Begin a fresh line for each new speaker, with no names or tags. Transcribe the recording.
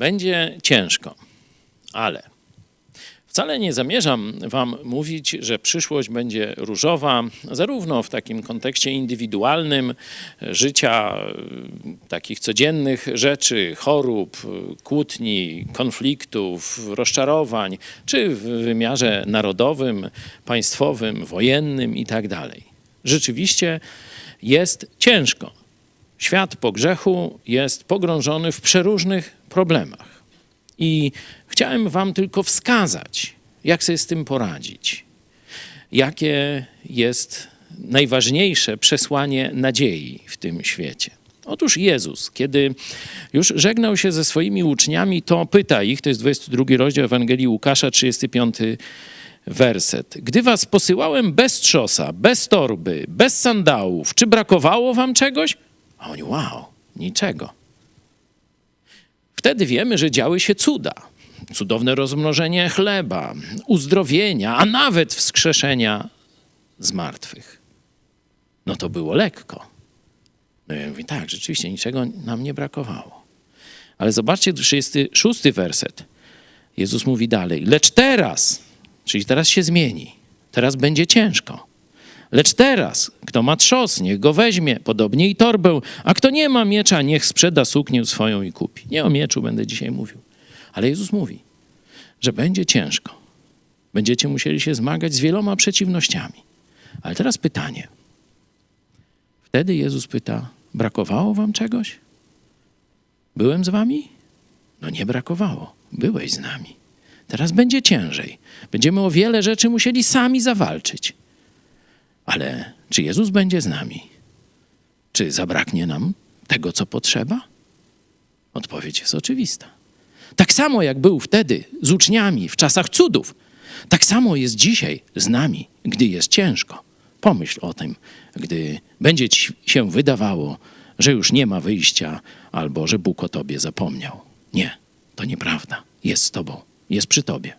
Będzie ciężko, ale wcale nie zamierzam Wam mówić, że przyszłość będzie różowa, zarówno w takim kontekście indywidualnym życia, e, takich codziennych rzeczy, chorób, e, kłótni, konfliktów, rozczarowań, czy w wymiarze narodowym, państwowym, wojennym itd. Rzeczywiście jest ciężko. Świat po grzechu jest pogrążony w przeróżnych problemach. I chciałem Wam tylko wskazać, jak sobie z tym poradzić. Jakie jest najważniejsze przesłanie nadziei w tym świecie. Otóż Jezus, kiedy już żegnał się ze swoimi uczniami, to pyta ich, to jest 22 rozdział Ewangelii Łukasza, 35 werset. Gdy was posyłałem bez trzosa, bez torby, bez sandałów, czy brakowało wam czegoś? A oni, wow, niczego. Wtedy wiemy, że działy się cuda. Cudowne rozmnożenie chleba, uzdrowienia, a nawet wskrzeszenia z martwych. No to było lekko. No ja mówię, tak, rzeczywiście niczego nam nie brakowało. Ale zobaczcie 36 werset. Jezus mówi dalej, lecz teraz, czyli teraz się zmieni, teraz będzie ciężko. Lecz teraz, kto ma trzos, niech go weźmie, podobnie i torbę, a kto nie ma miecza, niech sprzeda suknię swoją i kupi. Nie o mieczu będę dzisiaj mówił, ale Jezus mówi, że będzie ciężko. Będziecie musieli się zmagać z wieloma przeciwnościami. Ale teraz pytanie. Wtedy Jezus pyta, brakowało wam czegoś? Byłem z wami? No nie brakowało. Byłeś z nami. Teraz będzie ciężej. Będziemy o wiele rzeczy musieli sami zawalczyć. Ale czy Jezus będzie z nami? Czy zabraknie nam tego, co potrzeba? Odpowiedź jest oczywista. Tak samo jak był wtedy z uczniami w czasach cudów, tak samo jest dzisiaj z nami, gdy jest ciężko. Pomyśl o tym, gdy będzie ci się wydawało, że już nie ma wyjścia albo że Bóg o tobie zapomniał. Nie, to nieprawda. Jest z tobą, jest przy tobie.